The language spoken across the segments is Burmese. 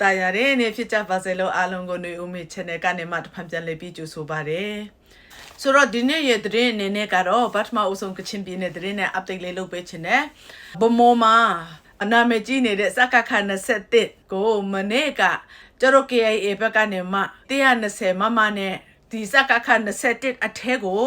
တာယာတဲ့နေ့ဖြစ်ကြပါစေလို့အားလုံးကိုຫນွေဦးမေ channel ကနေမှတစ်ဖန်ပြန်လည်ပြီးကြိုဆိုပါရစေဆိုတော့ဒီနေ့ရဲ့သတင်းအနေနဲ့ကတော့ဗတ်ထမအုပ်ဆုံးကချင်ပြည်နယ်သတင်းနဲ့ update လေးလုပ်ပေးချင်တယ်ဗမောမှာအနာမည်ကြီးနေတဲ့စက္ကခ21ကိုမနေ့ကကျတော့ KIA ဘက်ကနေမှ120မမနဲ့ဒီစက္ကခ21အထဲကို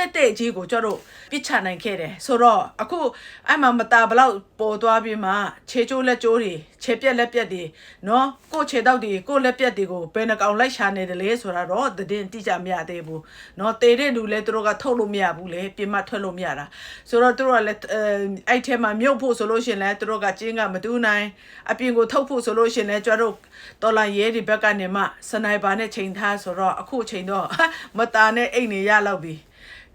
တက်တဲ့ကြီးကိုကျတော့ပြစ်ချနိုင်ခဲ့တယ်ဆိုတော့အခုအဲ့မှာမတာဘလောက်ပေါ်သွားပြီးမှခြေကျိုးလက်ကျိုးတွေခြေပြက်လက်ပြက်တွေနော်ကို့ခြေတောက်တွေကို့လက်ပြက်တွေကိုဘယ်နှကောင်လိုက်ရှာနေတယ်လဲဆိုတာတော့သတင်းတိကျမရသေးဘူးနော်တေတဲ့လူလဲသူတို့ကထုတ်လို့မရဘူးလေပြင်မထွက်လို့မရတာဆိုတော့သူတို့ကလည်းအဲ့ထဲမှာမြုပ်ဖို့ဆိုလို့ရှင်လဲသူတို့ကကျင်းကမတူးနိုင်အပြင်ကိုထုတ်ဖို့ဆိုလို့ရှင်လဲကျတို့တော်လာရဲဒီဘက်ကနေမှစနိုက်ပါနဲ့ချိန်ထားဆိုတော့အခုချိန်တော့မတာနဲ့အိတ်နေရလောက်ပြီ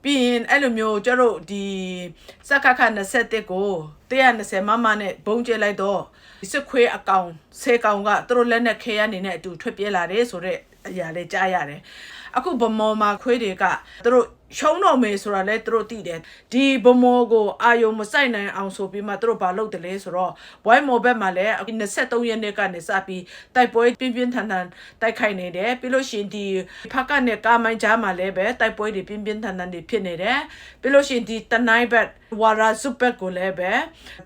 ပြီးရင်အဲ့လိုမျိုးကျတော့ဒီစက္ကခ21ကို120မမနဲ့ဘုံကျဲလိုက်တော့စစ်ခွေးအကောင်10ကောင်ကသူတို့လက်နဲ့ခဲရနေတဲ့အတူထွက်ပြေးလာတယ်ဆိုတော့အရာလေးကြားရတယ်အခုဗမော်မှာခွေးတွေကသူတို့ ရှုံးတော့မယ်ဆိုတာလဲသူတို့သိတယ်ဒီဗမော်ကိုအာယုံမဆိုင်နိုင်အောင်ဆိုပြီးမှသူတို့ဘာလုပ်တယ်လဲဆိုတော့ဘွိုင်းမော်ဘက်မှာလဲ23ရက်နေ့ကနေစပြီးတိုက်ပွဲပြင်းပြင်းထန်ထန်တိုက်ခိုက်နေတယ်ပြီးလို့ရှိရင်ဒီဖက်ကနဲ့ကာမိုင်းကြားမှာလဲပဲတိုက်ပွဲတွေပြင်းပြင်းထန်ထန်တွေဖြစ်နေတယ်ပြီးလို့ရှိရင်ဒီတနိုင်ဘက်ဝါရာစုဘက်ကိုလည်းပဲ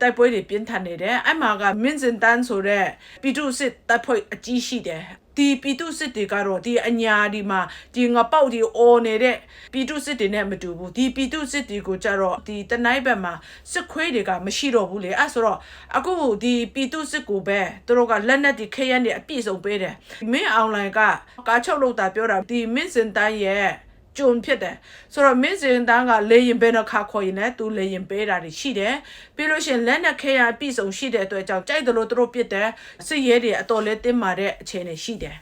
တိုက်ပွဲတွေပြင်းထန်နေတယ်အဲ့မှာကမင်းစင်တန်းဆိုတဲ့ပီတုစစ်တပ်ဖွဲ့အကြီးရှိတယ် ဒီပီတုစစ်တွေကတော့ဒီအညာဒီမှာဒီငပေါက်ဒီအော်နေတဲ့ပီတုစစ်တွေနဲ့မတူဘူးဒီပီတုစစ်တွေကိုကြတော့ဒီတနိုက်ဘက်မှာစစ်ခွေးတွေကမရှိတော့ဘူးလေအဲ့ဆိုတော့အခုဒီပီတုစစ်ကိုပဲသူတို့ကလက်နက်တွေခရမ်းတွေအပြည့်စုံပေးတယ်မင်းအွန်လိုင်းကကားချုပ်လို့တာပြောတာဒီမင်းစင်တန်းရဲ့ ကျုံဖြစ်တယ်ဆိုတော့မင်းစင်တန်းကလေရင်ဘယ်နှခါခေါ်ရင်လဲသူလေရင်ပေးတာတွေရှိတယ်ပြီးလို့ရှိရင်လက်နဲ့ခဲရအပြည့်စုံရှိတဲ့အတွက်ကြောင့်ကြိုက်တယ်လို့သူတို့ပြစ်တယ်စစ်ရဲတွေအတော်လေးတင်းမာတဲ့အခြေအနေရှိတယ်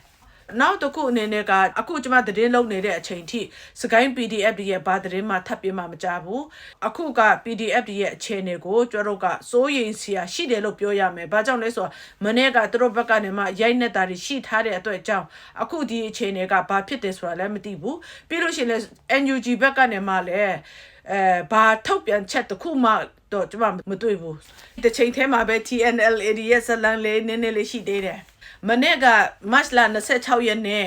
နောက်တစ်ခုအနေနဲ့ကအခုကျွန်မသတင်းလုပ်နေတဲ့အချိန်ထိစကိုင်း PDF တွေရဲ့ဘာသတင်းမှထပ်ပြမှမကြဘူးအခုက PDF တွေရဲ့အခြေအနေကိုကျွန်တော်တို့ကစိုးရိမ်စရာရှိတယ်လို့ပြောရမယ်ဘာကြောင့်လဲဆိုတော့မနေ့ကသူတို့ဘက်ကနေမှရိုက်နေတာတွေရှိထားတဲ့အတွက်ကြောင့်အခုဒီအခြေအနေကဘာဖြစ်တယ်ဆိုတာလည်းမသိဘူးပြီးလို့ရှိရင်လည်း NUG ဘက်ကနေမှလည်းအဲဘာထုတ်ပြန်ချက်တစ်ခုမှတော့ကျွန်မမတွေ့ဘူးတစ်ချိန်ထဲမှာပဲ TNLA ရဲ့ဇလန်လေးနည်းနည်းလေးရှိသေးတယ် မနေ့ကမတ်လ26ရက်နေ့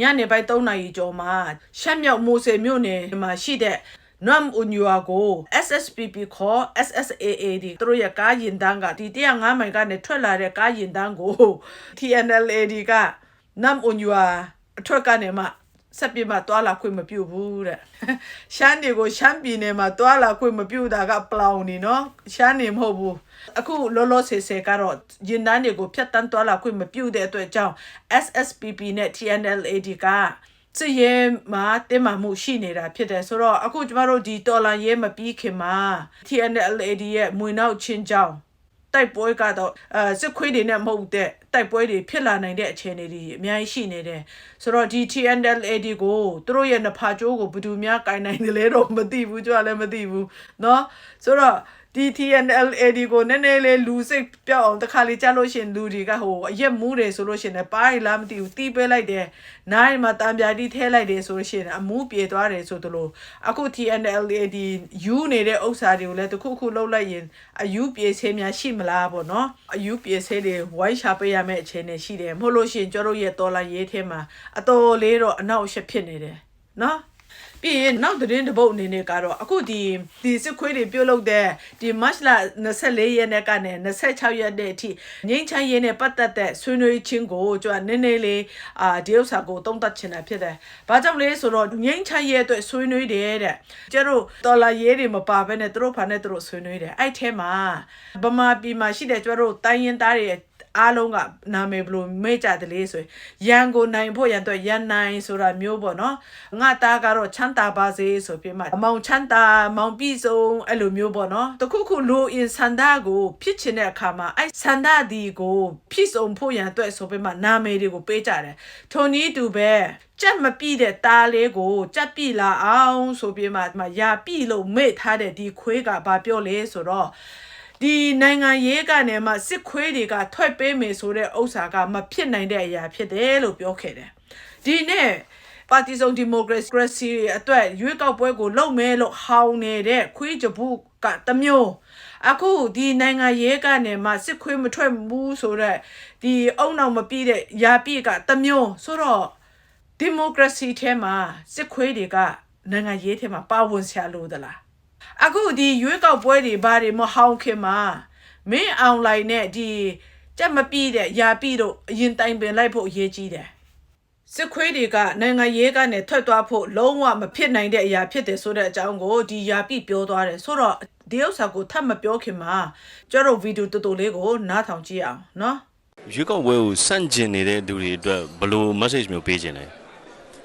ညနေပိုင်း3နာရီကျော်မှာရှမ်းမြောက်မိုးစေမြို့နယ်မှာရှိတဲ့နမ်ဥညွာကို SSPP ခေါ် SSAA ဒီသူတို့ရဲ့ကားရင်တန်းကဒီ105မိုင်ကနေထွက်လာတဲ့ကားရင်တန်းကို TNLA ဒီကနမ်ဥညွာအထွက်ကနေမှ ဆက်ပြမတွာလာခွင့်မပြုဘူးတဲ့ရှမ်းတွေကိုရှမ်းပြည်နယ်မှာတွာလာခွင့်မပြုတာကပလောင်နေနော်ရှမ်းနေမဟုတ်ဘူးအခုလောလောဆယ်ဆယ်ကတော့ရင်တန်းတွေကိုဖြတ်တန်းတွာလာခွင့်မပြုတဲ့အတွက်ကြောင့် SSPP နဲ့ TNLAD ကစစ်ရဲမှာတင်းမာမှုရှိနေတာဖြစ်တယ်ဆိုတော့အခုကျမတို့ဒီတော်လန်ရဲမပြီးခင်မှာ TNLAD ရဲ့မွေနောက်ချင်းကြောင်း တိုက်ပွဲကတော့အဲစစ်ခွေးတွေနဲ့မဟုတ်တဲ့တိုက်ပွဲတွေဖြစ်လာနိုင်တဲ့အခြေအနေတွေအများကြီးရှိနေတယ်ဆိုတော့ဒီ TNLAD ကိုသူတို့ရဲ့နဖာကျိုးကိုဘယ်သူများကင်နိုင်တယ်လဲတော့မသိဘူးကြွားလည်းမသိဘူးเนาะဆိုတော့ ဒီ TNLAD ကိုနည်းနည်းလေးလူစိတ်ပြောက်အောင်တစ်ခါလေးကြားလို့ရှင်လူတွေကဟိုအရက်မူးတယ်ဆိုလို့ရှင်လည်းပါးရလားမသိဘူးတီးပေးလိုက်တယ်နိုင်မှာတံပြာတီးထဲလိုက်တယ်ဆိုလို့ရှင်အမူးပြေသွားတယ်ဆိုသလိုအခု TNLAD ယူနေတဲ့ဥစ္စာတွေကိုလည်းတစ်ခုခုလှုပ်လိုက်ရင်အယူပြေဆေးများရှိမလားပေါ့နော်အယူပြေဆေးတွေဝိုင်းရှာပေးရမယ့်အခြေအနေရှိတယ်မဟုတ်လို့ရှင်ကျတို့ရဲ့တော်လာရေးထဲမှာအတော်လေးတော့အနောက်အရှက်ဖြစ်နေတယ်နော် ပြီးရင်နောက်သတင်းတစ်ပုတ်အနေနဲ့ကတော့အခုဒီဒီစစ်ခွေးတွေပြုတ်လုတဲ့ဒီ March လ24ရက်နေ့ကနေ26ရက်နေ့အထိငိမ့်ချမ်းရေးနဲ့ပတ်သက်တဲ့ဆွေးနွေးခြင်းကိုကျွန်တော်နည်းနည်းလေးအာဒီဥစ္စာကိုတုံးတက်ချင်တာဖြစ်တယ်။ဘာကြောင့်လဲဆိုတော့ငိမ့်ချမ်းရေးအတွက်ဆွေးနွေးတယ်တဲ့။ကျတို့ဒေါ်လာရေးတွေမပါဘဲနဲ့သူတို့ဖာနဲ့သူတို့ဆွေးနွေးတယ်။အဲ့ထဲမှာဗမာပြည်မှာရှိတဲ့ကျတို့တိုင်းရင်သားတွေ အားလုံးကနာမည်ဘလို့မေ့ကြတယ်လေဆိုရန်ကိုနိုင်ဖို့ရန်တော့ရန်နိုင်ဆိုတာမျိုးပေါ့နော်ငါသားကတော့ချမ်းသာပါစေဆိုပြီးမှမောင်ချမ်းသာမောင်ပြည်စုံအဲ့လိုမျိုးပေါ့နော်တခုခုလိုအင်ဆန္ဒကိုဖြစ်ချင်တဲ့အခါမှာအဲ့ဆန္ဒဒီကိုဖြစ်စုံဖို့ရန်အတွက်ဆိုပြီးမှနာမည်တွေကိုပေးကြတယ်ထုံနည်းတူပဲကြက်မပြည့်တဲ့ตาလေးကိုကြက်ပြည့်လာအောင်ဆိုပြီးမှဒီမှာရာပြည့်လို့မေ့ထားတဲ့ဒီခွေးကဘာပြောလဲဆိုတော့ ဒီနိုင်ငံရေးကနေမှစစ်ခွေးတွေကထွက်ပေးမယ်ဆိုတဲ့ဥစ္စာကမဖြစ်နိုင်တဲ့အရာဖြစ်တယ်လို့ပြောခဲ့တယ်ဒီနေ့ပါတီစုံဒီမိုကရေစီအတွက်ရွေးကောက်ပွဲကိုလုပ်မယ်လို့ဟောင်းနေတဲ့ခွေးကြဘူးကတမျိုးအခုဒီနိုင်ငံရေးကနေမှစစ်ခွေးမထွက်ဘူးဆိုတော့ဒီအုံနောက်မပြည့်တဲ့ယာပြည့်ကတမျိုးဆိုတော့ဒီမိုကရေစီထဲမှာစစ်ခွေးတွေကနိုင်ငံရေးထဲမှာပါဝင်ဆရာလို့သလား အခုဒီရွေးကောက်ပွဲတွေဘာတွေမဟောင်းခင်မှာမင်းအွန်လိုင်းနဲ့ဒီကြက်မပြီးတဲ့ယာပြီးတော့အရင်တိုင်ပင်လိုက်ဖို့အရေးကြီးတယ်စစ်ခွေးတွေကနိုင်ငံရေးကနေထွက်သွားဖို့လုံးဝမဖြစ်နိုင်တဲ့အရာဖြစ်တယ်ဆိုတဲ့အကြောင်းကိုဒီယာပြီးပြောသွားတယ်ဆိုတော့ဒီဥစ္စာကိုထပ်မပြောခင်မှာကျတော့ဗီဒီယိုတူတူလေးကိုနားထောင်ကြည့်အောင်နော်ရွေးကောက်ပွဲကိုစန့်ကျင်နေတဲ့သူတွေအတွက်ဘယ်လို message မျိုးပေးခြင်းလဲ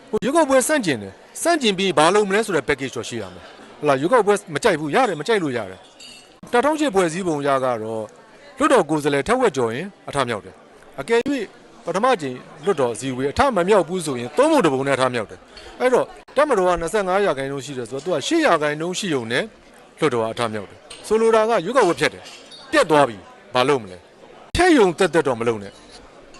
ဟိုရုပ်ောက်ပွဲစန့်ကျင်တယ်စန့်ကျင်ပြီးဘာလုပ်မလဲဆိုတဲ့ package တော့ရှိရမယ် ဟလာရုပ်ောက်ပွဲမကြိုက်ဘူးရတယ်မကြိုက်လို့ရတယ်တထောင်ချစ်ပွဲစည်းပုံရကတော့လွတ်တော်ကိုယ်စားလှယ်ထက်ဝက်ကျော်ရင်အထမြောက်တယ်အကယ်၍ပထမကြိမ်လွတ်တော်စည်းဝေးအထမမြောက်ဘူးဆိုရင်သုံးဖို့တပုံနဲ့အထမြောက်တယ်အဲ့တော့တက်မတော်က25ရာခိုင်နှုန်းရှိတယ်ဆိုတော့သူက8ရာခိုင်နှုန်းရှိုံနဲ့လွတ်တော်ကအထမြောက်တယ်ဆိုလိုတာကရုပ်ောက်ပွဲဖြတ်တယ်ပြက်သွားပြီဘာလုပ်မလဲဖြတ်ယုံတက်တက်တော့မလုပ်နဲ့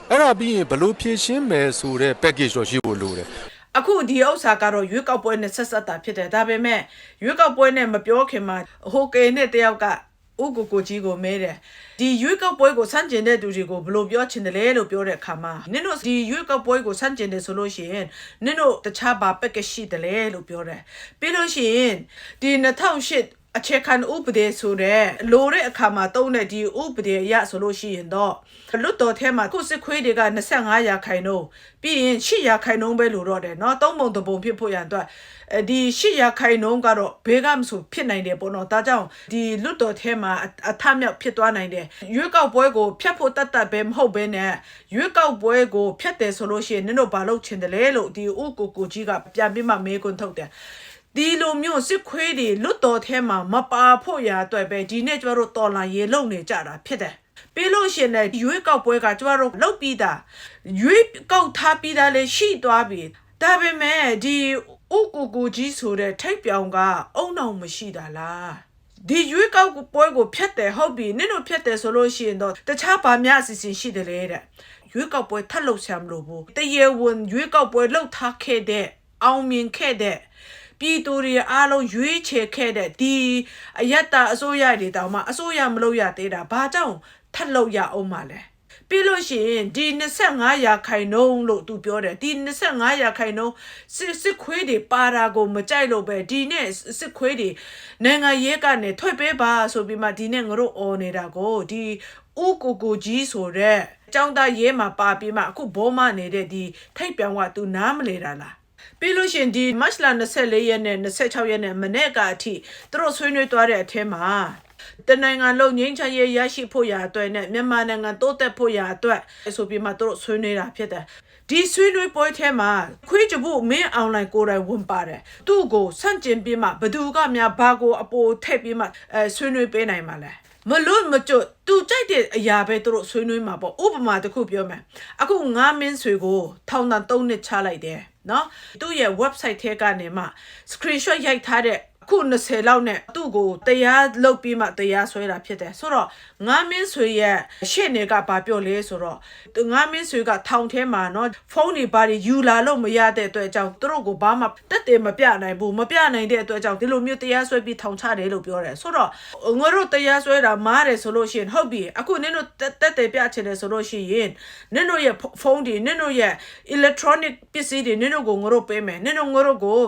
အဲ့ဒါပြီးရင်ဘယ်လို့ဖြည့်ရှင်းမယ်ဆိုတဲ့ package တော့ရှိဖို့လိုတယ် အခုဒီဥစ္စာကတော့ရွေးကောက်ပွဲနဲ့ဆက်ဆက်တာဖြစ်တယ်ဒါပေမဲ့ရွေးကောက်ပွဲနဲ့မပြောခင်မှာဟိုကေနဲ့တယောက်ကဥကိုကိုကြီးကိုမဲတယ်ဒီရွေးကောက်ပွဲကိုစန့်ကျင်တဲ့သူတွေကိုဘယ်လိုပြောချင်တယ်လဲလို့ပြောတဲ့အခါမှာနင်တို့ဒီရွေးကောက်ပွဲကိုစန့်ကျင်တယ်ဆိုလို့ရှိရင်နင်တို့တခြားဘာပက်ကရှိတယ်လဲလို့ပြောတယ်ပြီးလို့ရှိရင်ဒီ2008 အခြေခံဥပဒေဆိုတဲ့လိုတဲ့အခါမှာတုံးတဲ့ဒီဥပဒေအရဆိုလို့ရှိရင်တော့လွတ်တော်ထဲမှာခုစစ်ခွေးတွေက25ရာခိုင်နှုန်းပြီးရင်8ရာခိုင်နှုန်းပဲလို့တော့တယ်เนาะသုံးပုံတစ်ပုံဖြစ်ဖို့ရန်အတွက်အဲဒီ8ရာခိုင်နှုန်းကတော့ဘေးကမဆိုဖြစ်နိုင်တယ်ပေါ့နော်ဒါကြောင့်ဒီလွတ်တော်ထဲမှာအအထမြောက်ဖြစ်သွားနိုင်တယ်ရွေးကောက်ပွဲကိုဖျက်ဖို့တတ်တတ်ပဲမဟုတ်ဘဲနဲ့ရွေးကောက်ပွဲကိုဖျက်တယ်ဆိုလို့ရှိရင်နင်တို့ဘာလုပ်ချင်တယ်လဲလို့ဒီဥကိုကိုကြီးကပြန်ပြီးမှမေးခွန်းထုတ်တယ် ဒီလိုမျိုးစစ်ခွေးတွေလွတ်တော်ထဲမှာမပါဖို့ရာအတွက်ပဲဒီနေ့ကျမတို့တော်လာရေလုံနေကြတာဖြစ်တယ်ပြီးလို့ရှရင်လည်းရွေးကောက်ပွဲကကျမတို့လုတ်ပြီးသားရွေးကောက်ထားပြီးသားလည်းရှိသွားပြီဒါပေမဲ့ဒီဥကူကူကြီးဆိုတဲ့ထိတ်ပြောင်ကအုံနောက်မရှိတာလားဒီရွေးကောက်ပွဲကိုဖျက်တယ်ဟုတ်ပြီနင်တို့ဖျက်တယ်ဆိုလို့ရှိရင်တော့တခြားဘာများအစီအစဉ်ရှိတယ်လေတဲ့ရွေးကောက်ပွဲထပ်လုပ်ဆရာမလို့ဘူးတရေဝင်ရွေးကောက်ပွဲလှုပ်ထားခဲ့တဲ့အောင်မြင်ခဲ့တဲ့ ပြည်သူတွေအားလုံးရွေးချယ်ခဲ့တဲ့ဒီအယက်တာအစိုးရတွေတောင်မှအစိုးရမလုပ်ရသေးတာဘာကြောင့်ထပ်လုပ်ရအောင်မလဲပြီးလို့ရှိရင်ဒီ25ရာခိုင်နှုန်းလို့သူပြောတယ်ဒီ25ရာခိုင်နှုန်းစစ်စစ်ခွေးတွေပါတာကိုမကြိုက်လို့ပဲဒီနဲ့စစ်ခွေးတွေနိုင်ငံရေးကနေထွက်ပေးပါဆိုပြီးမှဒီနဲ့ငါတို့អော်နေတာကိုဒီဥကိုကိုကြီးဆိုတဲ့ចောင်းသားရဲမှာပါပြီးမှအခုဘောမနေတဲ့ဒီထိတ်ပြောင်ကသူနားမလဲတာလား ပြီးလို့ရှရင်ဒီမတ်လ24ရက်နဲ့26ရက်နဲ့မနေ့ကအထိသူတို့ဆွေးနွေးသွားတဲ့အထဲမှာတနိုင်ငံလုံးငင်းချမ်းရေးရရှိဖို့ရာအတွက်နဲ့မြန်မာနိုင်ငံတိုးတက်ဖို့ရာအတွက်ဆိုပြီးမှသူတို့ဆွေးနွေးတာဖြစ်တယ်ဒီဆွေးနွေးပွဲထဲမှာခွေးကြဖို့မင်းအွန်လိုင်းကိုယ်တိုင်ဝင်ပါတယ်သူ့ကိုစန့်ကျင်ပြီးမှဘသူကများဘာကိုအပိုထည့်ပြီးမှအဲဆွေးနွေးပေးနိုင်မှာလဲ မလို့မကျွတ်သူကြိုက်တဲ့အရာပဲသူတို့ဆွေးနွေးမှာပေါ့ဥပမာတစ်ခုပြောမယ်အခုငါမင်းဆွေကိုထောင်တန်း၃နှစ်ချလိုက်တယ်နော်သူ့ရဲ့ website ထဲကနေမှ screenshot ရိုက်ထားတဲ့ အခု20လောက်နဲ့သူ့ကိုတရားလုပ်ပြီးမှတရားဆွဲတာဖြစ်တယ်ဆိုတော့ငါမင်းဆွေရဲ့ရှေ့နေကဘာပြောလဲဆိုတော့ငါမင်းဆွေကထောင်ထဲမှာနော်ဖုန်းတွေဘာတွေယူလာလို့မရတဲ့အတွက်ကြောင့်သူတို့ကိုဘာမှတက်တယ်မပြနိုင်ဘူးမပြနိုင်တဲ့အတွက်ကြောင့်ဒီလိုမျိုးတရားစွဲပြီးထောင်ချတယ်လို့ပြောတယ်ဆိုတော့ငါတို့တရားစွဲတာမားတယ်ဆိုလို့ရှိရင်ဟုတ်ပြီအခုနင်တို့တက်တက်တယ်ပြချင်တယ်ဆိုလို့ရှိရင်နင်တို့ရဲ့ဖုန်းတွေနင်တို့ရဲ့ electronic ပစ္စည်းတွေနင်တို့ကိုငါတို့ပေးမယ်နင်တို့ငါတို့ကို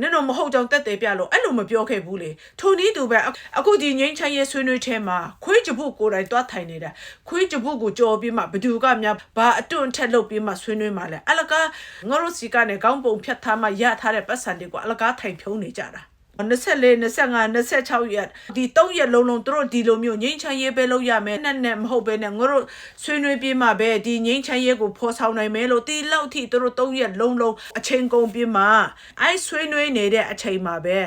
နင်တို့မဟုတ်ကြောင်တက်တယ်ပြလို့အဲ့လိုမပြောခဲ့ဘူးလေထိုနည်းတူပဲအခုအခုဒီငိမ့်ချမ်းရဲ့ဆွေးနွေးထဲမှာခွေးကြပုကိုယ်တိုင်တွားထိုင်နေတာခွေးကြပုကိုကြော်ပြီးမှဘသူကများဘာအတွန့်ထက်လုပ်ပြီးမှဆွေးနွေးမှလဲအလကားငါတို့စီကနေကောင်းပုံဖြတ်ထားမှရထားတဲ့ပတ်စံတွေကိုအလကားထိုင်ဖြုံးနေကြတာ 24 25 26ရက်ဒီ3ရက်လုံးလုံးသူတို့ဒီလိုမျိုးငိမ့်ချမ်းရေးပဲလုပ်ရမယ်နဲ့နဲ့မဟုတ်ပဲနဲ့ငါတို့ဆွေးနွေးပြီးမှပဲဒီငိမ့်ချမ်းရေးကိုဖော်ဆောင်နိုင်မယ်လို့ဒီလောက်ထိသူတို့3ရက်လုံးလုံးအချိန်ကုန်ပြီးမှအဲဆွေးနွေးနေတဲ့အချိန်မှာပဲ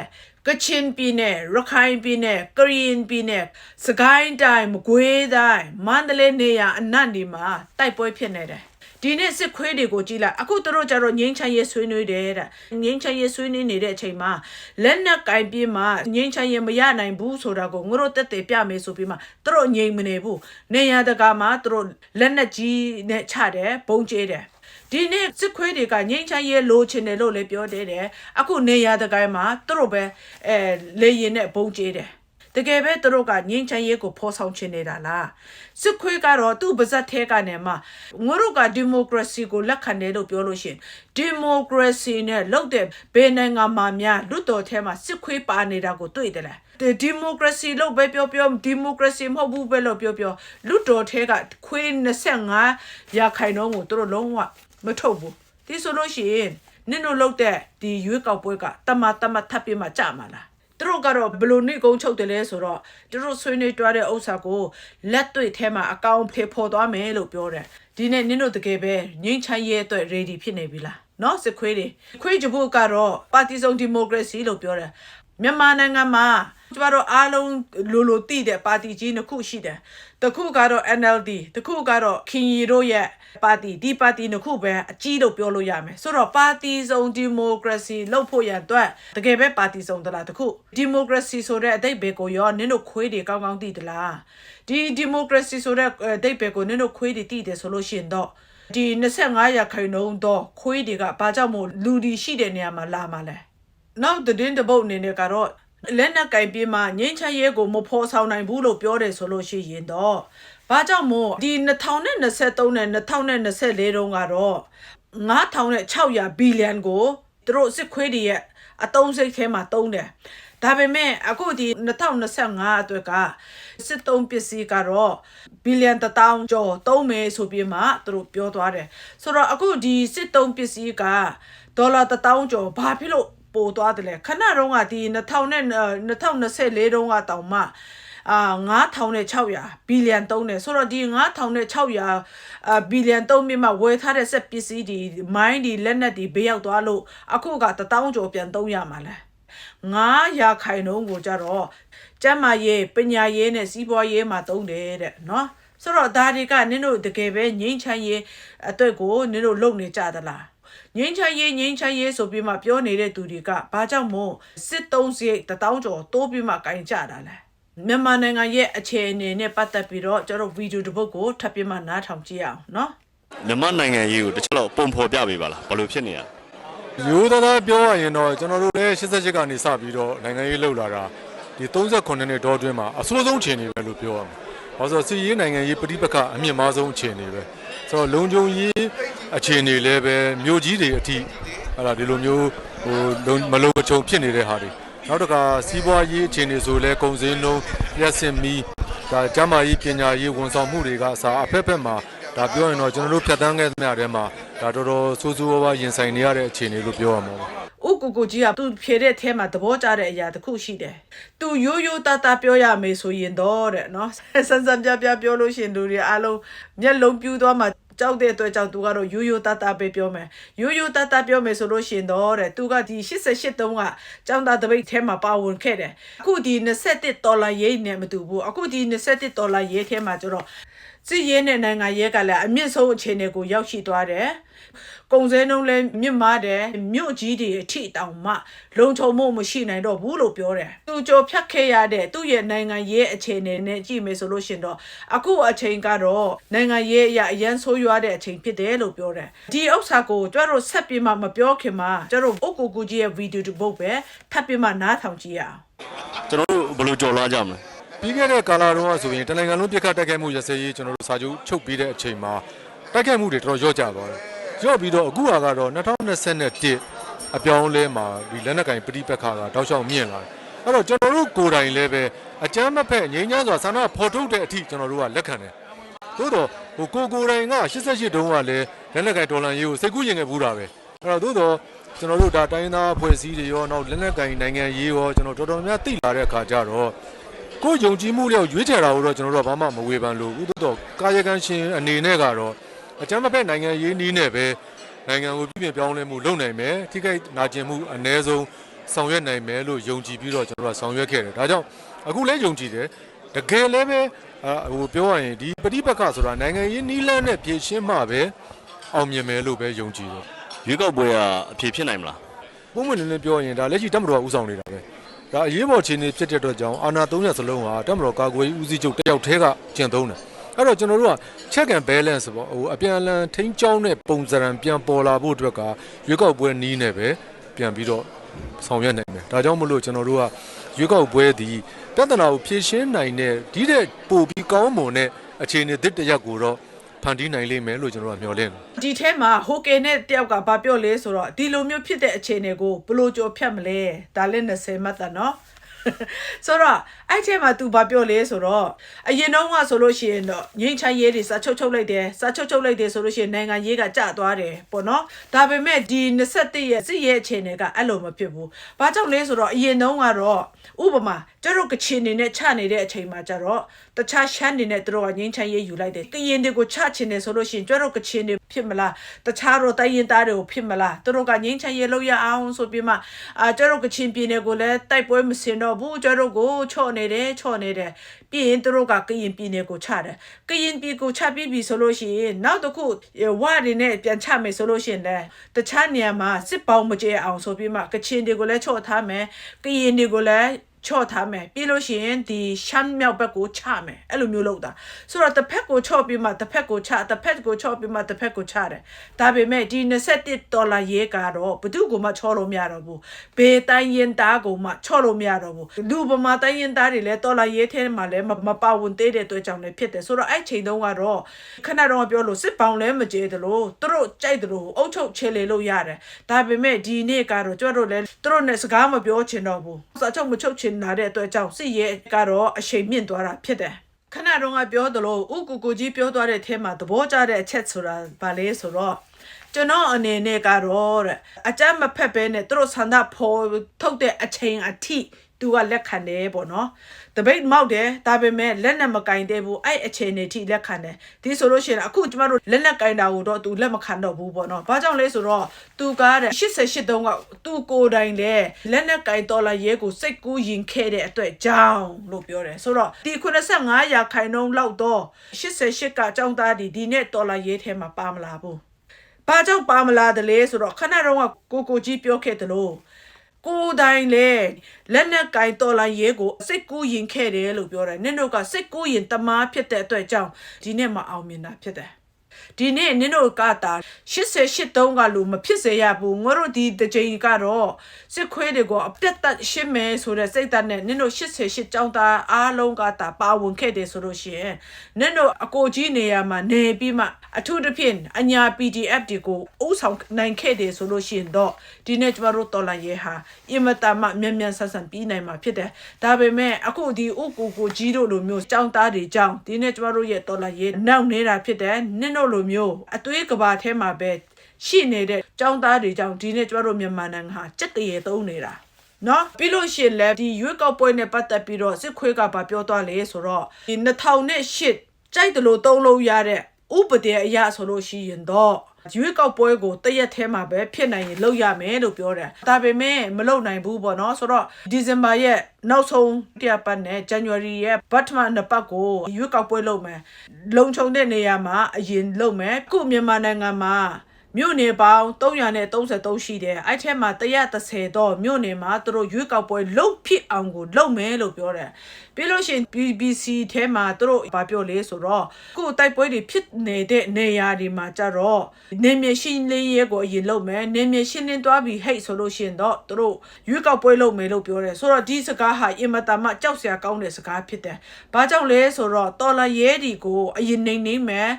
ကချင်ပြည်နယ်ရခိုင်ပြည်နယ်ကရင်ပြည်နယ်စကိုင်းတိုင်းမကွေးတိုင်းမန္တလေးနေရအနတ်ဒီမှာတိုက်ပွဲဖြစ်နေတယ် ဒီနေ့စစ်ခွေးတွေကိုကြည့်လိုက်အခုတို့ကြတော့ငင်းချမ်းရဲဆွေးနွေးတယ်တဲ့ငင်းချမ်းရဲဆွေးနွေးနေတဲ့အချိန်မှာလက်နက်ကင်ပြေးမှာငင်းချမ်းရဲမရနိုင်ဘူးဆိုတာကိုငါတို့တက်တယ်ပြမယ်ဆိုပြီးမှတို့ငိမ်မနေဘူးနေရတကာမှာတို့လက်နက်ကြီးနဲ့ချတယ်ဘုံကျဲတယ်ဒီနေ့စစ်ခွေးတွေကငိမ့်ချမ်းရဲလိုချင်တယ်လို့လည်းပြောသေးတယ်အခုနေရတဲ့ကိုင်းမှာသူတို့ပဲအဲလေရင်နဲ့ဘုံကျဲတယ် တကယ်ပဲသူတို့ကငိမ့်ချမ်းရဲကိုဖော်ဆောင်ချင်နေတာလားစစ်ခွေးကတော့သူ့ပါဇက်ထဲကနေမှငါတို့ကဒီမိုကရေစီကိုလက်ခံတယ်လို့ပြောလို့ရှရင်ဒီမိုကရေစီနဲ့လောက်တဲ့ဘယ်နိုင်ငံမှာများလွတ်တော်ထဲမှာစစ်ခွေးပါနေတာကိုတွေ့တယ်လားဒီမိုကရေစီလို့ပဲပြောပြောဒီမိုကရေစီမဟုတ်ဘူးပဲလို့ပြောပြောလွတ်တော်ထဲကခွေး25ရာခိုင်နှုန်းကိုသူတို့လုံးဝမထုတ်ဘူးဒီဆိုလို့ရှိရင်နင်တို့လောက်တဲ့ဒီရွေးကောက်ပွဲကတမတမထပ်ပြမှကြမှာလား သူတို့ကတော့ဘယ်လိုနေကုန်းချုပ်တယ်လဲဆိုတော့သူတို့ဆွေးနွေးတွားတဲ့ဥစ္စာကိုလက်တွေ့ထဲမှာအကောင်ဖေဖော်သွားမယ်လို့ပြောတယ်ဒီနေ့နင်တို့တကယ်ပဲငိမ့်ချမ်းရဲ့အတွက် ready ဖြစ်နေပြီလားနော်စစ်ခွေးတွေခွေးကြဖို့ကတော့ပါတီစုံဒီမိုကရေစီလို့ပြောတယ် မြန်မာနိုင်ငံမှာကျမတို့အားလုံးလိုလိုတည်တဲ့ပါတီကြီးနှစ်ခုရှိတယ်တစ်ခုကတော့ NLD တစ်ခုကတော့ခင်ရီတို့ရဲ့ပါတီဒီပါတီနှစ်ခုပဲအကြီးလို့ပြောလို့ရမယ်ဆိုတော့ပါတီစုံဒီမိုကရေစီလုပ်ဖို့ရန်အတွက်တကယ်ပဲပါတီစုံတလားတစ်ခုဒီမိုကရေစီဆိုတဲ့အတိတ်ပဲကိုရောနင်တို့ခွေးတွေကောင်းကောင်းသိတလားဒီဒီမိုကရေစီဆိုတဲ့အတိတ်ပဲကိုနင်တို့ခွေးတွေသိတယ်ဆိုလို့ရှိရင်တော့ဒီ25ရာခိုင်နှုန်းတော့ခွေးတွေကဘာကြောင့်မို့လူဒီရှိတဲ့နေရာမှာလာမှာလဲ နောက်သတင်းတစ်ပုတ်အနေနဲ့ကတော့လက်နက်ကင်ပြေးမှငိမ့်ချရဲကိုမဖော်ဆောင်နိုင်ဘူးလို့ပြောတယ်ဆိုလို့ရှိရင်တော့ဘာကြောင့်မို့ဒီ2023နဲ့2024တုန်းကတော့9600ဘီလီယံကိုသူတို့စစ်ခွေးတွေရဲ့အတုံးစိတ်ထဲမှာတုံးတယ်ဒါပေမဲ့အခုဒီ2025အတွက်ကစစ်တုံးပစ္စည်းကတော့ဘီလီယံ1000ကျော်တုံးမယ်ဆိုပြီးမှသူတို့ပြောသွားတယ်ဆိုတော့အခုဒီစစ်တုံးပစ္စည်းကဒေါ်လာ1000ကျော်ဘာဖြစ်လို့ ပို့သွားတယ်လဲခဏတုန်းကဒီ2000နဲ့2024တုန်းကတောင်မှအာ9600ဘီလီယံသုံးတယ်ဆိုတော့ဒီ9600အာဘီလီယံသုံးပြီးမှဝယ်ထားတဲ့စက်ပစ္စည်းတွေမိုင်းတွေလက်နက်တွေဘေးရောက်သွားလို့အခုက1000ကျော်ပြန်သုံးရမှာလဲ9ရာခိုင်နှုန်းကိုကြတော့ကျမ်းမာရေးပညာရေးနဲ့စီးပွားရေးမှာသုံးတယ်တဲ့နော်ဆိုတော့ဒါတွေကနင်တို့တကယ်ပဲငိမ့်ချမ်းရေးအတွက်ကိုနင်တို့လုပ်နေကြသလား ငိမ့်ချမ်းရေးငိမ့်ချမ်းရေးဆိုပြီးမှပြောနေတဲ့သူတွေကဘာကြောင့်မို့စစ်သုံးစရိတ်1000ကျော်တိုးပြီးမှကင်ကြတာလဲမြန်မာနိုင်ငံရဲ့အခြေအနေနဲ့ပတ်သက်ပြီးတော့ကျွန်တော်ဗီဒီယိုတစ်ပုဒ်ကိုထပ်ပြီးမှနားထောင်ကြည့်အောင်နော်မြန်မာနိုင်ငံရေးကိုတစ်ချက်တော့ပုံဖော်ပြပေးပါလားဘယ်လိုဖြစ်နေရလဲရိုးသားသားပြောရရင်တော့ကျွန်တော်တို့လည်း88ကနေစပြီးတော့နိုင်ငံရေးလှုပ်လာတာဒီ38နှစ်တောအတွင်းမှာအဆိုးဆုံးအခြေအနေပဲလို့ပြောရမှာ။ဘာလို့ဆိုတော့စီရေးနိုင်ငံရေးပဋိပက္ခအမြင့်မားဆုံးအခြေအနေပဲ။ဆိုတော့လုံခြုံရေး အခြေအနေလည်းပဲမြို့ကြီးတွေအထိဟာလာဒီလိုမျိုးဟိုလုံမလုံမချုံဖြစ်နေတဲ့ဟာတွေနောက်တစ်ခါစီးပွားရေးအခြေအနေဆိုလဲကုန်စည်နှုန်းလျှက်စင်မီဒါကျန်းမာရေးပညာရေးဝန်ဆောင်မှုတွေကအစားအဖက်ဖက်မှာဒါပြောရင်တော့ကျွန်တော်တို့ဖြတ်တန်းခဲ့သမျှထဲမှာဒါတော်တော်ဆိုးဆိုးဝါးဝါရင်ဆိုင်နေရတဲ့အခြေအနေလို့ပြောရမှာပါဥကူကူကြီးကသူဖြေတဲ့အဲမှာသဘောကျတဲ့အရာတစ်ခုရှိတယ်။ तू ရိုးရိုးသားသားပြောရမယ်ဆိုရင်တော့တဲ့နော်ဆန်းဆန်းပြပြပြောလို့ရှရင်လူတွေအားလုံးမျက်လုံးပြူးသွားမှ ကြောက်တဲ့အတွက်ကြောင့် तू ကတော့ရိုးရိုးသားသားပဲပြောမယ်။ရိုးရိုးသားသားပြောမယ်ဆိုလို့ရှရင်တော့တဲ့ तू ကဒီ88တုန်းကចောင်းသားတပိတ်ထဲမှာပါဝင်ခဲ့တယ်။အခုဒီ21ဒေါ်လာရေးနဲ့မတူဘူး။အခုဒီ21ဒေါ်လာရေးထဲမှာကျတော့ စစ်ရေးနဲ့နိုင်ငံရေးကလည်းအမြင့်ဆုံးအခြေအနေကိုရောက်ရှိသွားတယ်။ကုံစဲနှုံးလည်းမြင့်မားတယ်မြို့ကြီးတွေအထိတောင်မှလုံခြုံမှုမရှိနိုင်တော့ဘူးလို့ပြောတယ်သူကြော်ဖြတ်ခဲ့ရတဲ့သူ့ရဲ့နိုင်ငံရေးအခြေအနေနဲ့ကြည့်မယ်ဆိုလို့ရှင်တော့အခုအချိန်ကတော့နိုင်ငံရေးအရာအရန်ဆိုးရွားတဲ့အချိန်ဖြစ်တယ်လို့ပြောတယ်ဒီဥစ္စာကိုကျတို့ဆက်ပြီးမှမပြောခင်မှာကျတို့အုတ်ကူကူကြီးရဲ့ဗီဒီယိုတစ်ပုတ်ပဲထပ်ပြီးမှနားထောင်ကြည့်ရအောင်ကျွန်တော်တို့ဘယ်လိုကြော်လွှားကြမလဲ ပြီးခဲ့တဲ့ကာလာတုန်းကဆိုရင်တနိုင်ငံလုံးပြစ်ခတ်တိုက်ခိုက်မှုရစရေးကျွန်တော်တို့စာချုပ်ချုပ်ပြီးတဲ့အချိန်မှာတိုက်ခိုက်မှုတွေတော်တော်ရော့ကျသွားတယ်။ရော့ပြီးတော့အခုဟာကတော့2021အပြောင်းအလဲမှာဒီလက်နက်ကင်ပဋိပက္ခကတောက်လျှောက်မြင့်လာတယ်။အဲ့တော့ကျွန်တော်တို့ကိုယ်တိုင်လည်းပဲအကြမ်းမဖက်ငြိမ်းချမ်းစွာဆန္ဒဖော်ထုတ်တဲ့အထိကျွန်တော်တို့ကလက်ခံတယ်။သို့တော့ဟိုကိုကိုယ်တိုင်က88တုန်းကလည်းလက်နက်ကင်ဒေါ်လာရေးကိုစိတ်ကူးရင်ခဲ့ဘူးတာပဲ။အဲ့တော့သို့တော့ကျွန်တော်တို့ဒါတိုင်းသားအဖွဲ့အစည်းတွေရောနောက်လက်နက်ကင်နိုင်ငံရေးရောကျွန်တော်တော်တော်များသိလာတဲ့အခါကျတော့ ကိုယ်ယုံကြည်မှုလျောက်ရွေးချယ်တာကိုတော့ကျွန်တော်တို့ကဘာမှမဝေဖန်လို့ဥဒတော့ကာယကံရှင်အနေနဲ့ကတော့အကြမ်းမဖက်နိုင်ငံရေးနည်းနဲ့ပဲနိုင်ငံကိုပြည်ပြင်ပြောင်းလဲမှုလုပ်နိုင်မယ်ထိခိုက်နာကျင်မှုအ ਨੇ ဆုံးဆောင်ရွက်နိုင်မယ်လို့ယုံကြည်ပြီးတော့ကျွန်တော်တို့ကဆောင်ရွက်ခဲ့တယ်ဒါကြောင့်အခုလည်းယုံကြည်တယ်တကယ်လည်းပဲအာဟိုပြောရရင်ဒီပဋိပက္ခဆိုတာနိုင်ငံရေးနည်းလမ်းနဲ့ဖြေရှင်းမှပဲအောင်မြင်မယ်လို့ပဲယုံကြည်တယ်ရွေးကောက်ပွဲကအဖြေဖြစ်နိုင်မလားပုံမှန်လည်းပြောရင်ဒါလက်ရှိတက်မတော်ကဥဆောင်နေတာပဲ ဒါအရေးပေါ်ခြေနေဖြစ်တဲ့အတွက်ကြောင့်အာဏာ၃ရပ်စလုံးဟာတက်မတော်ကာကွယ်ရေးဦးစီးချုပ်တယောက်တည်းကကျင့်သုံးတယ်အဲ့တော့ကျွန်တော်တို့က check and balance ပေါ့ဟိုအပြန်အလှန်ထိန်းကျောင်းတဲ့ပုံစံပြန်ပေါ်လာဖို့အတွက်ကရွေးကောက်ပွဲနီးနေပဲပြန်ပြီးတော့ဆောင်ရွက်နိုင်မယ်ဒါကြောင့်မလို့ကျွန်တော်တို့ကရွေးကောက်ပွဲဒီပြဿနာကိုဖြေရှင်းနိုင်တဲ့ဒီတဲ့ပို့ပြီးကောင်းမွန်တဲ့အခြေအနေသစ်တစ်ရပ်ကိုတော့ ဖန်တီးနိုင်လိမ့်မယ်လို့ကျွန်တော်ကမျှော်လင့်တယ်ဒီထဲမှာဟိုကေနဲ့တယောက်ကဘာပြောလဲဆိုတော့ဒီလိုမျိုးဖြစ်တဲ့အခြေအနေကိုဘယ်လို့ကြော်ဖြတ်မလဲဒါလည်း20မှတ်တာနော်ဆိုတော့အဲ့ထဲမှာ तू ဘာပြောလဲဆိုတော့အရင်တော့ကဆိုလို့ရှိရင်တော့ငိမ့်ချမ်းရေးတွေစာချုပ်ချုပ်လိုက်တယ်စာချုပ်ချုပ်လိုက်တယ်ဆိုလို့ရှိရင်နိုင်ငံရေးကကျသွားတယ်ပေါ့နော်ဒါပေမဲ့ဒီ21ရဲ့စစ်ရဲ့အခြေအနေကအဲ့လိုမဖြစ်ဘူးဘာကြောင့်လဲဆိုတော့အရင်တော့ကတော့ဥပမာကျတို့ကချင်နေနဲ့ချနေတဲ့အချိန်မှာကျတော့ တခြားရှမ်းနေနဲ့တို့ကငိမ့်ချမ်းရေးယူလိုက်တယ်ကရင်တွေကိုချချင်နေဆိုလို့ရှိရင်ကျတို့ကချင်နေဖြစ်မလားတခြားတော့တိုင်းရင်သားတွေကိုဖြစ်မလားတို့ကငိမ့်ချမ်းရေးလုပ်ရအောင်ဆိုပြီးမှအာကျတို့ကချင်ပြည်နယ်ကိုလည်းတိုက်ပွဲမစင်တော့ဘူးကျတို့ကိုချော့နေတယ်ချော့နေတယ်ပြီးရင်တို့ကကရင်ပြည်နယ်ကိုချတယ်ကရင်ပြည်ကိုချပြီးပြီဆိုလို့ရှိရင်နောက်တစ်ခုဝါတွေနဲ့ပြန်ချမယ်ဆိုလို့ရှိရင်လည်းတခြားနေရာမှာစစ်ပေါင်းမကျဲအောင်ဆိုပြီးမှကချင်တွေကိုလည်းချော့ထားမယ်ကရင်တွေကိုလည်း ချော့ထားမယ်ပြီးလို့ရှိရင်ဒီရှမ်းမြောက်ဘက်ကိုချမယ်အဲ့လိုမျိုးလုပ်တာဆိုတော့တစ်ဖက်ကိုချော့ပြီးမှတစ်ဖက်ကိုချတစ်ဖက်ကိုချော့ပြီးမှတစ်ဖက်ကိုချတယ်ဒါပေမဲ့ဒီ21ဒေါ်လာရေးကတော့ဘယ်သူကမှချော့လို့မရတော့ဘူးဘေးတိုင်းရင်သားကိုမှချော့လို့မရတော့ဘူးလူပမာတိုင်းရင်သားတွေလည်းဒေါ်လာရေးထဲမှာလည်းမမပါဝင်သေးတဲ့အတွက်ကြောင့်လည်းဖြစ်တယ်ဆိုတော့အဲ့ချိန်တုန်းကတော့ခဏတော့ပြောလို့စစ်ပေါင်လည်းမကြေတယ်လို့သူတို့ကြိုက်တယ်လို့အုတ်ချုပ်ချေလေလို့ရတယ်ဒါပေမဲ့ဒီနေ့ကတော့ကျွတ်တို့လည်းသူတို့နဲ့စကားမပြောချင်တော့ဘူးစာချုပ်မချုပ်ချင်လာတဲ့အတွက်ကြောင့်စစ်ရဲကတော့အချိန်မြင့်သွားတာဖြစ်တယ်ခဏတော့ကပြောသလိုဥကူကူကြီးပြောသွားတဲ့အဲမှာသဘောကျတဲ့အချက်ဆိုတာဗာလဲဆိုတော့ကျွန်တော်အနေနဲ့ကတော့တဲ့အကြမ်းမဖက်ပဲနဲ့သူတို့ဆန္ဒဖော်ထုတ်တဲ့အချိန်အထိ သူကလက်ခံတယ်ပေါ့နော်တပိတ်မောက်တယ်ဒါပေမဲ့လက်နဲ့မကင်တဲ့ဘူးအဲ့အချိန်နေထိလက်ခံတယ်ဒီဆိုလို့ရှိရင်အခုကျမတို့လက်နဲ့ကင်တာကိုတော့သူလက်မခံတော့ဘူးပေါ့နော်ဘာကြောင့်လဲဆိုတော့သူကားတဲ့88တုန်းကသူကိုယ်တိုင်လေလက်နဲ့ကင်တော်လာရဲကိုစိတ်ကူးရင်ခဲ့တဲ့အတွက်ကြောင့်လို့ပြောတယ်ဆိုတော့ဒီ85ရာခိုင်နှုန်းလောက်တော့88ကအကြောင်းသားဒီဒီနဲ့တော်လာရဲထဲမှာပါမလာဘူးဘာကြောင့်ပါမလာတယ်လဲဆိုတော့ခဏတော့ကကိုကိုကြီးပြောခဲ့တယ်လို့ ကိုယ်တိုင်လေလက်နက်ကင်တော်လာရဲကိုစိတ်ကူးရင်ခဲ့တယ်လို့ပြောတယ်နင်တို့ကစိတ်ကူးရင်တမားဖြစ်တဲ့အတွက်ကြောင့်ဒီနေ့မအောင်မြင်တာဖြစ်တယ် ဒီနေ့နင်တို့ကတာ88တုံးကလူမဖြစ်စေရဘူးငါတို့ဒီတစ်ချိန်ကတော့စစ်ခွေးတွေကိုအပြတ်တက်ရှင်းမယ်ဆိုတဲ့စိတ်ဓာတ်နဲ့နင်တို့88ကျောင်းသားအားလုံးကတာပါဝင်ခဲ့တယ်ဆိုလို့ရှိရင်နင်တို့အကိုကြီးနေရာမှာနေပြီးမှအထူးသဖြင့်အညာ PDF တွေကိုဥဆောင်နိုင်ခဲ့တယ်ဆိုလို့ရှိရင်တော့ဒီနေ့ကျမတို့တော်လန်ရဲဟာအင်မတန်မှမြန်မြန်ဆန်ဆန်ပြီးနိုင်မှာဖြစ်တယ်ဒါပေမဲ့အခုဒီဥကူကိုကြီးတို့လိုမျိုးကျောင်းသားတွေကြောင်းဒီနေ့ကျမတို့ရဲ့တော်လန်ရဲနောက်နေတာဖြစ်တယ်နင်တို့လိုမျိုးအသွေးကဘာထဲမှာပဲရှိနေတဲ့ကျောင်းသားတွေကြောင့်ဒီနေ့ကျမတို့မြန်မာနိုင်ငံဟာစက်တရေသုံးနေတာနော်ပြီးလို့ရှိရင်လည်းဒီရွေးကောက်ပွဲနဲ့ပတ်သက်ပြီးတော့စစ်ခွေးကဘာပြောသွားလဲဆိုတော့ဒီ2008ကြိုက်တယ်လို့သုံးလို့ရတဲ့ဥပဒေအရဆိုလို့ရှိရင်တော့ ရွေးကောက်ပွဲကိုတရက်ထဲမှာပဲဖြစ်နိုင်ရင်လုပ်ရမယ်လို့ပြောတယ်ဒါပေမဲ့မလုပ်နိုင်ဘူးပေါ့နော်ဆိုတော့ဒီဇင်ဘာရဲ့နောက်ဆုံးတရားပတ်နဲ့ January ရဲ့ဘတ်မန်နှစ်ပတ်ကိုရွေးကောက်ပွဲလုပ်မယ်လုံခြုံတဲ့နေရာမှာအရင်လုပ်မယ်အခုမြန်မာနိုင်ငံမှာ မြို့နယ်ပေါင်း333ရှိတယ်အဲ့ထဲမှာ130တော့မြို့နယ်မှာသူတို့ရွေးကောက်ပွဲလုတ်ဖြစ်အောင်ကိုလုပ်မယ်လို့ပြောတယ်ပြီးလို့ရှိရင် BBC ထဲမှာသူတို့ဘာပြောလဲဆိုတော့ခုတိုက်ပွဲတွေဖြစ်နေတဲ့နေရာတွေမှာကြတော့နေမြေရှင်းလင်းရေးကိုအရင်လုပ်မယ်နေမြေရှင်းလင်းသွားပြီးဟိတ်ဆိုလို့ရှိရင်တော့သူတို့ရွေးကောက်ပွဲလုပ်မယ်လို့ပြောတယ်ဆိုတော့ဒီစကားဟာအင်မတန်မှကြောက်စရာကောင်းတဲ့စကားဖြစ်တယ်ဘာကြောင့်လဲဆိုတော့တော်လာရဲဒီကိုအရင်နေနေမယ်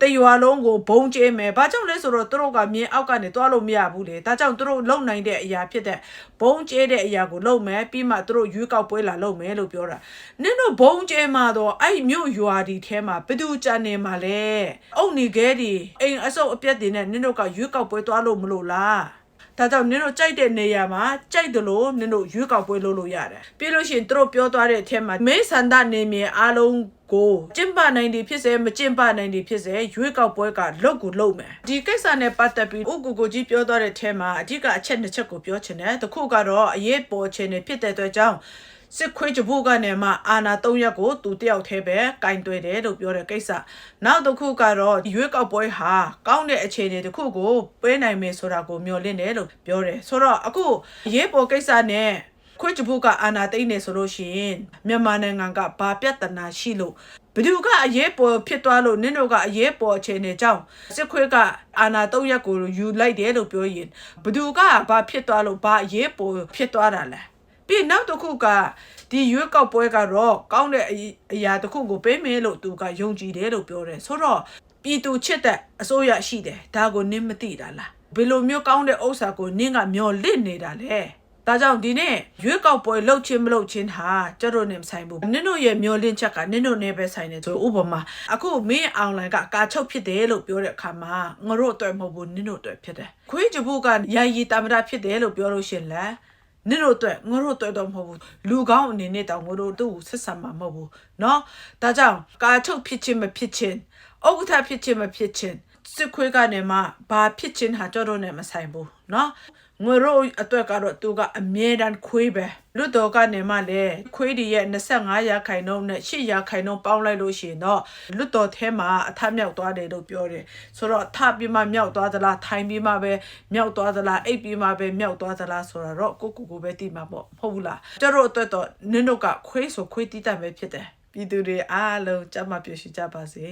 တရွာလုံးကိုဘုံကျဲမယ်။ဘာကြောင့်လဲဆိုတော့သူတို့ကမြင်းအောက်ကနေတွားလို့မရဘူးလေ။ဒါကြောင့်သူတို့လုံနိုင်တဲ့အရာဖြစ်တဲ့ဘုံကျဲတဲ့အရာကိုလုံမယ်ပြီးမှသူတို့ရွေးကောက်ပွဲလာလုံမယ်လို့ပြောတာ။နင်တို့ဘုံကျဲမှာတော့အဲ့မြို့ရွာဒီထဲမှာဘယ်သူကြံနေမှာလဲ။အုတ်နေခဲဒီအိမ်အစုပ်အပြက်တွေနဲ့နင်တို့ကရွေးကောက်ပွဲတွားလို့မလို့လား။ ဒါကြောင့်နင်တို့ကြိုက်တဲ့နေရာမှာကြိုက်တယ်လို့နင်တို့ရွေးကောက်ပွဲလုပ်လို့ရတယ်။ပြီးလို့ရှိရင်သူတို့ပြောသွားတဲ့အထက်မှာမေဆန္ဒနေမြေအားလုံးကိုကျင့်ပနိုင်တယ်ဖြစ်စေမကျင့်ပနိုင်တယ်ဖြစ်စေရွေးကောက်ပွဲကလုတ်ကိုလုတ်မယ်ဒီကိစ္စနဲ့ပတ်သက်ပြီးဥကူကိုကြီးပြောသွားတဲ့အထက်မှာအဓိကအချက်နှစ်ချက်ကိုပြောချင်တယ်တစ်ခုကတော့အရေးပေါ်ချင်နေဖြစ်တဲ့အတွက်ကြောင့် စစ်ခွေးကြဖို့ကနေမှအာနာ၃ရက်ကိုသူတယောက်တည်းပဲကင်တွယ်တယ်လို့ပြောတဲ့ကိစ္စနောက်တစ်ခုကတော့ရွေးကောက်ပွဲဟာကောင်းတဲ့အခြေအနေတစ်ခုကိုပေးနိုင်မယ်ဆိုတာကိုမျှော်လင့်တယ်လို့ပြောတယ်ဆိုတော့အခုအရေးပေါ်ကိစ္စနဲ့ခွေးချဖို့ကအာနာသိမ့်နေဆိုလို့ရှိရင်မြန်မာနိုင်ငံကဘာပြဿနာရှိလို့ဘယ်သူကအရေးပေါ်ဖြစ်သွားလို့နင်တို့ကအရေးပေါ်အခြေအနေကြောင့်စစ်ခွေးကအာနာသုံးရက်ကိုယူလိုက်တယ်လို့ပြောရင်ဘယ်သူကဘာဖြစ်သွားလို့ဘာအရေးပေါ်ဖြစ်သွားတာလဲ ပြီးနောက်တစ်ခုကဒီရွေးကောက်ပွဲကတော့ကောင်းတဲ့အရာအရာတစ်ခုကိုပေးမယ်လို့သူကယုံကြည်တယ်လို့ပြောတယ်ဆိုတော့ပြည်သူချစ်တဲ့အစိုးရရှိတယ်ဒါကိုနင်းမသိတာလားဘယ်လိုမျိုးကောင်းတဲ့ဥစ္စာကိုနင်းကမျောလင့်နေတာလဲဒါကြောင့်ဒီနေ့ရွေးကောက်ပွဲလှုပ်ချင်းမလှုပ်ချင်းဟာကျတို့နဲ့မဆိုင်ဘူးနင်တို့ရဲ့မျောလင့်ချက်ကနင်တို့နဲ့ပဲဆိုင်နေဆိုဥပမာအခုမင်းအွန်လိုင်းကကာချုပ်ဖြစ်တယ်လို့ပြောတဲ့အခါမှာငါတို့အတွက်မဟုတ်ဘူးနင်တို့အတွက်ဖြစ်တယ်ခွေးကြဘူးကယာယီတာမတာဖြစ်တယ်လို့ပြောလို့ရှရင်လဲ နင်တို့အတွက်ငါတို့အတွက်တော့မဟုတ်ဘူးလူကောင်းအနေနဲ့တောင်ငါတို့သူ့ကိုဆက်ဆံမှာမဟုတ်ဘူးเนาะဒါကြောင့်ကာချုပ်ဖြစ်ချင်းမဖြစ်ချင်းဥက္ကဋ္ဌဖြစ်ချင်းမဖြစ်ချင်းစစ်ခွေးကနေမှဘာဖြစ်ချင်းဟာကြတော့နဲ့မဆိုင်ဘူးเนาะ ငါတို့အတွက်ကတော့သူကအမြဲတမ်းခွေးပဲလူတော်ကနေမှလည်းခွေးဒီရဲ့25ရာခိုင်နှုန်းနဲ့8ရာခိုင်နှုန်းပေါင်းလိုက်လို့ရှိရင်တော့လူတော်ထဲမှာအထမြောက်သွားတယ်လို့ပြောတယ်ဆိုတော့ထပြီးမှမြောက်သွားသလားထိုင်ပြီးမှပဲမြောက်သွားသလားအိပ်ပြီးမှပဲမြောက်သွားသလားဆိုတော့ကိုကိုကိုပဲသိမှာပေါ့မဟုတ်ဘူးလားကျတို့အတွက်တော့နင်တို့ကခွေးဆိုခွေးတီးတတ်ပဲဖြစ်တယ်ပြည်သူတွေအားလုံးကြမ်းမပြည့်ရှိကြပါစေ